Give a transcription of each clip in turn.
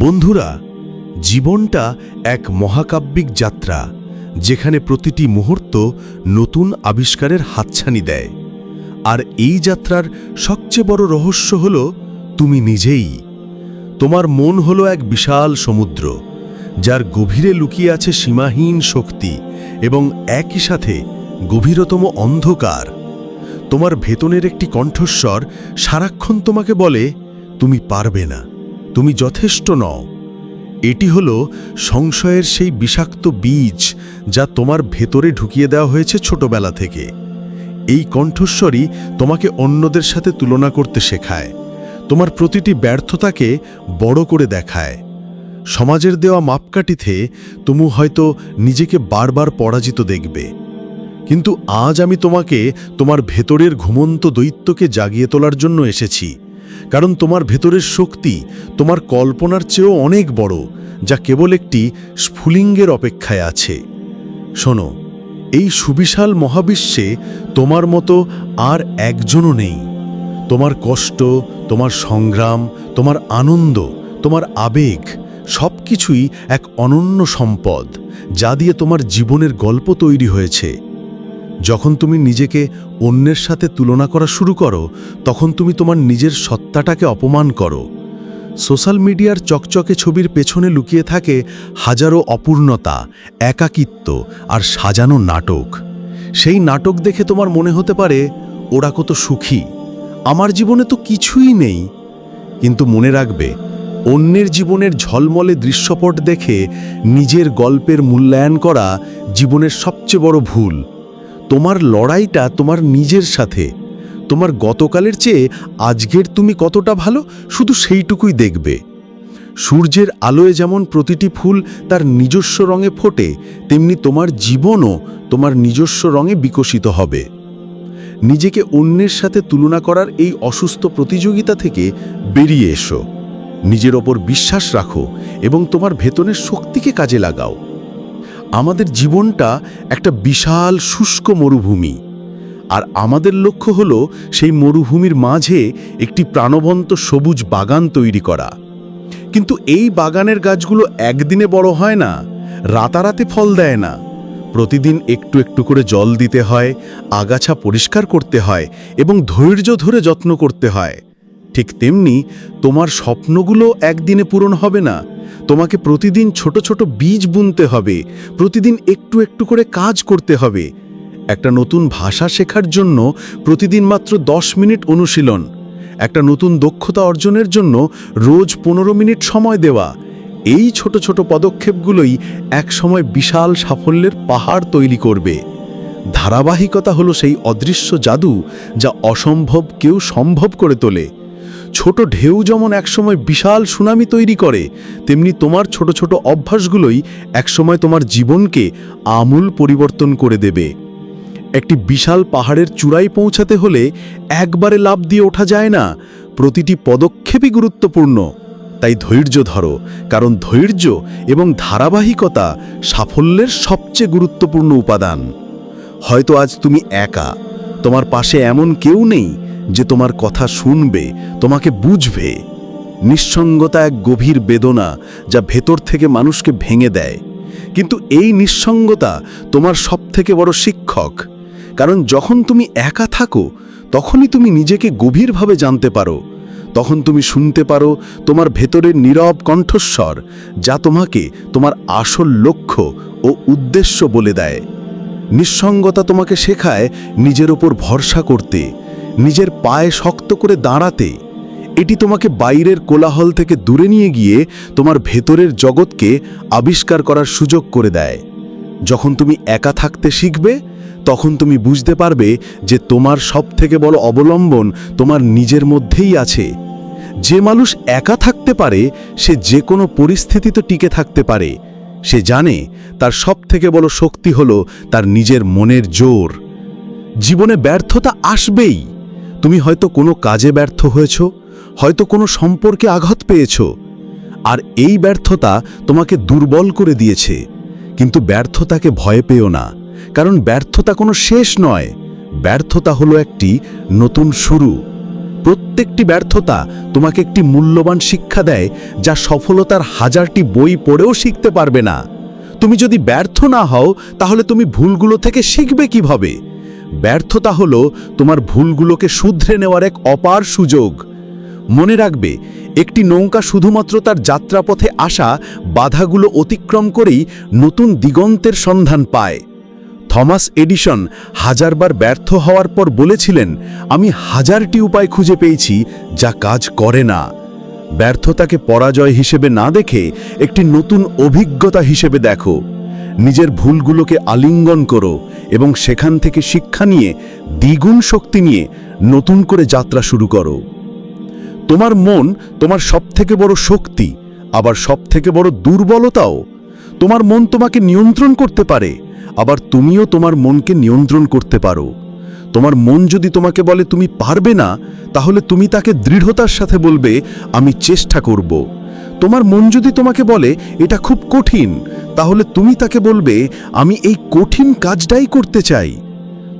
বন্ধুরা, জীবনটা এক মহাকাব্যিক যাত্রা, যেখানে প্রতিটি মুহূর্ত নতুন আবিষ্কারের হাতছানি দেয়। আর এই যাত্রার সবচেয়ে বড় রহস্য হল, তুমি নিজেই। তোমার মন হলো এক বিশাল সমুদ্র, যার গভীরে লুকিয়ে আছে সীমাহীন শক্তি এবং একই সাথে গভীরতম অন্ধকার। তোমার ভেতনের একটি কণ্ঠস্বর সারাক্ষণ তোমাকে বলে, তুমি পারবে না। তুমি যথেষ্ট নও। এটি হল সংশয়ের সেই বিষাক্ত বীজ যা তোমার ভেতরে ঢুকিয়ে দেওয়া হয়েছে ছোটবেলা থেকে। এই কণ্ঠস্বরই তোমাকে অন্যদের সাথে তুলনা করতে শেখায়। তোমার প্রতিটি ব্যর্থতাকে বড় করে দেখায়। সমাজের দেওয়া মাপকাঠিতে তুমি হয়তো নিজেকে বারবার পরাজিত দেখবে। কিন্তু আজ আমি তোমাকে তোমার ভেতরের ঘুমন্ত দৈত্যকে জাগিয়ে তোলার জন্য এসেছি। কারণ তোমার ভেতরের শক্তি তোমার কল্পনার চেয়েও অনেক বড়, যা কেবল একটি স্ফুলিঙ্গের অপেক্ষায় আছে। শোনো, এই সুবিশাল মহাবিশ্বে তোমার মতো আর একজনও নেই। তোমার কষ্ট, তোমার সংগ্রাম, তোমার আনন্দ, তোমার আবেগ সব কিছুই এক অনন্য সম্পদ, যা দিয়ে তোমার জীবনের গল্প তৈরি হয়েছে। যখন তুমি নিজেকে অন্যের সাথে তুলনা করা শুরু করো, তখন তুমি তোমার নিজের সত্তাটাকে অপমান করো। সোশ্যাল মিডিয়ার চকচকে ছবির পেছনে লুকিয়ে থাকে হাজারো অপূর্ণতা, একাকিত্ব আর সাজানো নাটক। সেই নাটক দেখে তোমার মনে হতে পারে, ওরা কত সুখী। আমার জীবনে তো কিছুই নেই। কিন্তু মনে রাখবে, অন্যের জীবনের ঝলমলে দৃশ্যপট দেখে নিজের গল্পের মূল্যায়ন করা জীবনের সবচেয়ে বড় ভুল। তোমার লড়াইটা তোমার নিজের সাথে। তোমার গতকালের চেয়ে আজকের তুমি কতটা ভালো, শুধু সেইটুকুই দেখবে। সূর্যের আলোয় যেমন প্রতিটি ফুল তার নিজস্ব রঙে ফোটে, তেমনি তোমার জীবনও তোমার নিজস্ব রঙে বিকশিত হবে। নিজেকে অন্যের সাথে তুলনা করার এই অসুস্থ প্রতিযোগিতা থেকে বেরিয়ে এসো। নিজের ওপর বিশ্বাস রাখো এবং তোমার ভেতনের শক্তিকে কাজে লাগাও। আমাদের জীবনটা একটা বিশাল শুষ্ক মরুভূমি। আর আমাদের লক্ষ্য হল সেই মরুভূমির মাঝে একটি প্রাণবন্ত সবুজ বাগান তৈরি করা। কিন্তু এই বাগানের গাছগুলো একদিনে বড় হয় না, রাতারাতে ফল দেয় না। প্রতিদিন একটু একটু করে জল দিতে হয়, আগাছা পরিষ্কার করতে হয় এবং ধৈর্য ধরে যত্ন করতে হয়। ঠিক তেমনি তোমার স্বপ্নগুলো একদিনে পূরণ হবে না তোমাকে প্রতিদিন ছোট ছোট বীজ বুনতে হবে, প্রতিদিন একটু একটু করে কাজ করতে হবে। একটা নতুন ভাষা শেখার জন্য প্রতিদিন মাত্র দশ মিনিট অনুশীলন, একটা নতুন দক্ষতা অর্জনের জন্য রোজ পনেরো মিনিট সময় দেওয়া। এই ছোট ছোট পদক্ষেপগুলোই একসময় বিশাল সাফল্যের পাহাড় তৈরি করবে। ধারাবাহিকতা হলো সেই অদৃশ্য জাদু যা অসম্ভব কেউ সম্ভব করে তোলে। ছোট ঢেউ যেমন একসময় বিশাল সুনামি তৈরি করে, তেমনি তোমার ছোট ছোট অভ্যাসগুলোই একসময় তোমার জীবনকে আমূল পরিবর্তন করে দেবে। একটি বিশাল পাহাড়ের চূড়ায় পৌঁছাতে হলে একবারে লাভ দিয়ে ওঠা যায় না। প্রতিটি পদক্ষেপই গুরুত্বপূর্ণ। তাই ধৈর্য ধরো, কারণ ধৈর্য এবং ধারাবাহিকতা সাফল্যের সবচেয়ে গুরুত্বপূর্ণ উপাদান। হয়তো আজ তুমি একা, তোমার পাশে এমন কেউ নেই যে তোমার কথা শুনবে, তোমাকে বুঝবে। নিঃসঙ্গতা এক গভীর বেদনা যা ভেতর থেকে মানুষকে ভেঙে দেয়। কিন্তু এই নিঃসঙ্গতা তোমার সবথেকে বড় শিক্ষক। কারণ যখন তুমি একা থাকো, তখনই তুমি নিজেকে গভীরভাবে জানতে পারো। তখন তুমি শুনতে পারো তোমার ভেতরের নীরব কণ্ঠস্বর, যা তোমাকে তোমার আসল লক্ষ্য ও উদ্দেশ্য বলে দেয়। নিঃসঙ্গতা তোমাকে শেখায় নিজের ওপর ভরসা করতে নিজের পায়ে শক্ত করে দাঁড়াতে, এটি তোমাকে বাইরের কোলাহল থেকে দূরে নিয়ে গিয়ে তোমার ভেতরের জগৎকে আবিষ্কার করার সুযোগ করে দেয়। যখন তুমি একা থাকতে শিখবে, তখন তুমি বুঝতে পারবে যে তোমার সবথেকে বড় অবলম্বন তোমার নিজের মধ্যেই আছে। যে মানুষ একা থাকতে পারে, সে যে কোনো পরিস্থিতিতে টিকে থাকতে পারে। সে জানে তার সবথেকে বড় শক্তি হল তার নিজের মনের জোর। জীবনে ব্যর্থতা আসবেই। তুমি হয়তো কোনো কাজে ব্যর্থ হয়েছ, হয়তো কোনো সম্পর্কে আঘাত পেয়েছ, আর এই ব্যর্থতা তোমাকে দুর্বল করে দিয়েছে। কিন্তু ব্যর্থতাকে ভয় পেও না, কারণ ব্যর্থতা কোনো শেষ নয়। ব্যর্থতা হলো একটি নতুন শুরু। প্রত্যেকটি ব্যর্থতা তোমাকে একটি মূল্যবান শিক্ষা দেয়, যা সফলতার হাজারটি বই পড়েও শিখতে পারবে না। তুমি যদি ব্যর্থ না হও, তাহলে তুমি ভুলগুলো থেকে শিখবে কীভাবে? ব্যর্থতা হলো তোমার ভুলগুলোকে শুধরে নেওয়ার এক অপার সুযোগ। মনে রাখবে, একটি নৌকা শুধুমাত্র তার যাত্রাপথে আসা বাধাগুলো অতিক্রম করেই নতুন দিগন্তের সন্ধান পায়। থমাস এডিশন হাজারবার ব্যর্থ হওয়ার পর বলেছিলেন, আমি হাজারটি উপায় খুঁজে পেয়েছি যা কাজ করে না। ব্যর্থতাকে পরাজয় হিসেবে না দেখে একটি নতুন অভিজ্ঞতা হিসেবে দেখো। নিজের ভুলগুলোকে আলিঙ্গন করো এবং সেখান থেকে শিক্ষা নিয়ে, দ্বিগুণ শক্তি নিয়ে নতুন করে যাত্রা শুরু করো। তোমার মন তোমার সবথেকে বড় শক্তি, আবার সবথেকে বড় দুর্বলতাও। তোমার মন তোমাকে নিয়ন্ত্রণ করতে পারে, আবার তুমিও তোমার মনকে নিয়ন্ত্রণ করতে পারো। তোমার মন যদি তোমাকে বলে তুমি পারবে না, তাহলে তুমি তাকে দৃঢ়তার সাথে বলবে, আমি চেষ্টা করব। তোমার মন যদি তোমাকে বলে, এটা খুব কঠিন, তাহলে তুমি তাকে বলবে, আমি এই কঠিন কাজটাই করতে চাই।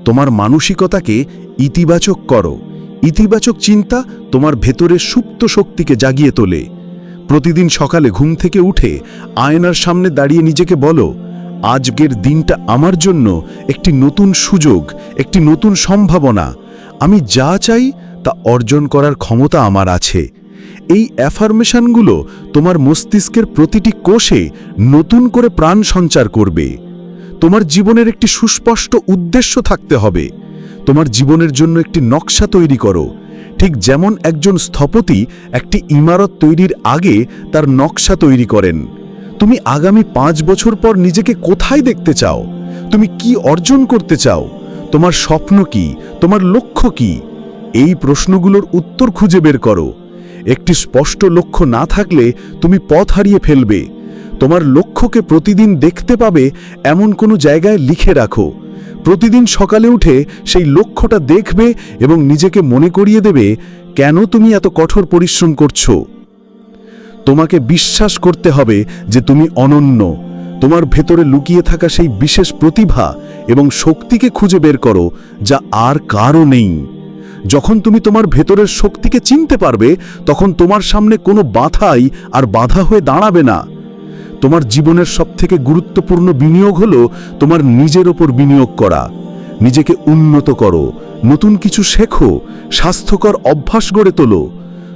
তোমার মানসিকতাকে ইতিবাচক করো। ইতিবাচক চিন্তা তোমার ভেতরের সুপ্ত শক্তিকে জাগিয়ে তোলে। প্রতিদিন সকালে ঘুম থেকে উঠে আয়নার সামনে দাঁড়িয়ে নিজেকে বলো, আজকের দিনটা আমার জন্য একটি নতুন সুযোগ, একটি নতুন সম্ভাবনা। আমি যা চাই তা অর্জন করার ক্ষমতা আমার আছে। এই অ্যাফার্মেশনগুলো তোমার মস্তিষ্কের প্রতিটি কোষে নতুন করে প্রাণ সঞ্চার করবে। তোমার জীবনের একটি সুস্পষ্ট উদ্দেশ্য থাকতে হবে। তোমার জীবনের জন্য একটি নকশা তৈরি করো। ঠিক যেমন একজন স্থপতি একটি ইমারত তৈরির আগে তার নকশা তৈরি করেন। তুমি আগামী পাঁচ বছর পর নিজেকে কোথায় দেখতে চাও? তুমি কি অর্জন করতে চাও? তোমার স্বপ্ন কি? তোমার লক্ষ্য কি? এই প্রশ্নগুলোর উত্তর খুঁজে বের করো। একটি স্পষ্ট লক্ষ্য না থাকলে তুমি পথ হারিয়ে ফেলবে। তোমার লক্ষ্যকে প্রতিদিন দেখতে পাবে এমন কোনো জায়গায় লিখে রাখো। প্রতিদিন সকালে উঠে সেই লক্ষ্যটা দেখবে এবং নিজেকে মনে করিয়ে দেবে, কেন তুমি এত কঠোর পরিশ্রম করছ? তোমাকে বিশ্বাস করতে হবে যে তুমি অনন্য। তোমার ভেতরে লুকিয়ে থাকা সেই বিশেষ প্রতিভা এবং শক্তিকে খুঁজে বের করো, যা আর কারও নেই। যখন তুমি তোমার ভেতরের শক্তিকে চিনতে পারবে, তখন তোমার সামনে কোনো বাধাই আর বাধা হয়ে দাঁড়াবে না। তোমার জীবনের সবথেকে গুরুত্বপূর্ণ বিনিয়োগ হলো তোমার নিজের ওপর বিনিয়োগ করা। নিজেকে উন্নত করো, নতুন কিছু শেখো, স্বাস্থ্যকর অভ্যাস গড়ে তোলো।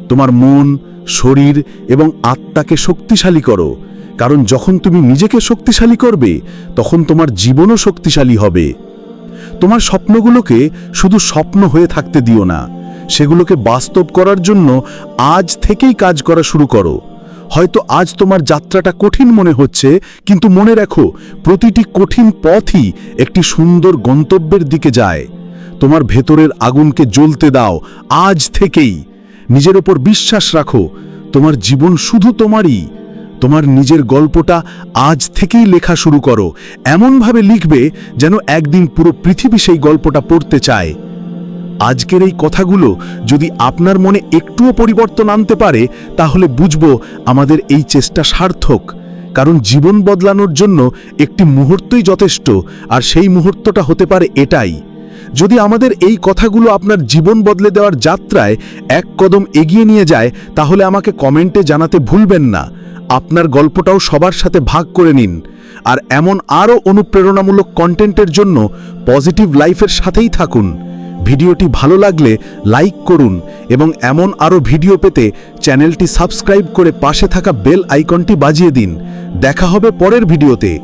তোমার মন, শরীর এবং আত্মাকে শক্তিশালী করো, কারণ যখন তুমি নিজেকে শক্তিশালী করবে, তখন তোমার জীবনও শক্তিশালী হবে। তোমার স্বপ্নগুলোকে শুধু স্বপ্ন হয়ে থাকতে দিও না। সেগুলোকে বাস্তব করার জন্য আজ থেকেই কাজ করা শুরু করো। হয়তো আজ তোমার যাত্রাটা কঠিন মনে হচ্ছে, কিন্তু মনে রাখো, প্রতিটি কঠিন পথই একটি সুন্দর গন্তব্যের দিকে যায়। তোমার ভেতরের আগুনকে জ্বলতে দাও, আজ থেকেই। নিজের ওপর বিশ্বাস রাখো, তোমার জীবন শুধু তোমারই। তোমার নিজের গল্পটা আজ থেকেই লেখা শুরু করো। এমনভাবে লিখবে যেন একদিন পুরো পৃথিবী সেই গল্পটা পড়তে চায়। আজকের এই কথাগুলো যদি আপনার মনে একটুও পরিবর্তন আনতে পারে, তাহলে বুঝব আমাদের এই চেষ্টা সার্থক। কারণ জীবন বদলানোর জন্য একটি মুহূর্তই যথেষ্ট, আর সেই মুহূর্তটা হতে পারে এটাই। যদি আমাদের এই কথাগুলো আপনার জীবন বদলে দেওয়ার যাত্রায় এক কদম এগিয়ে নিয়ে যায়, তাহলে আমাকে কমেন্টে জানাতে ভুলবেন না। আপনার গল্পটাও সবার সাথে ভাগ করে নিন। আর এমন আরও অনুপ্রেরণামূলক কন্টেন্টের জন্য পজিটিভ লাইফের সাথেই থাকুন। ভিডিওটি ভালো লাগলে লাইক করুন এবং এমন আরও ভিডিও পেতে চ্যানেলটি সাবস্ক্রাইব করে পাশে থাকা বেল আইকনটি বাজিয়ে দিন। দেখা হবে পরের ভিডিওতে।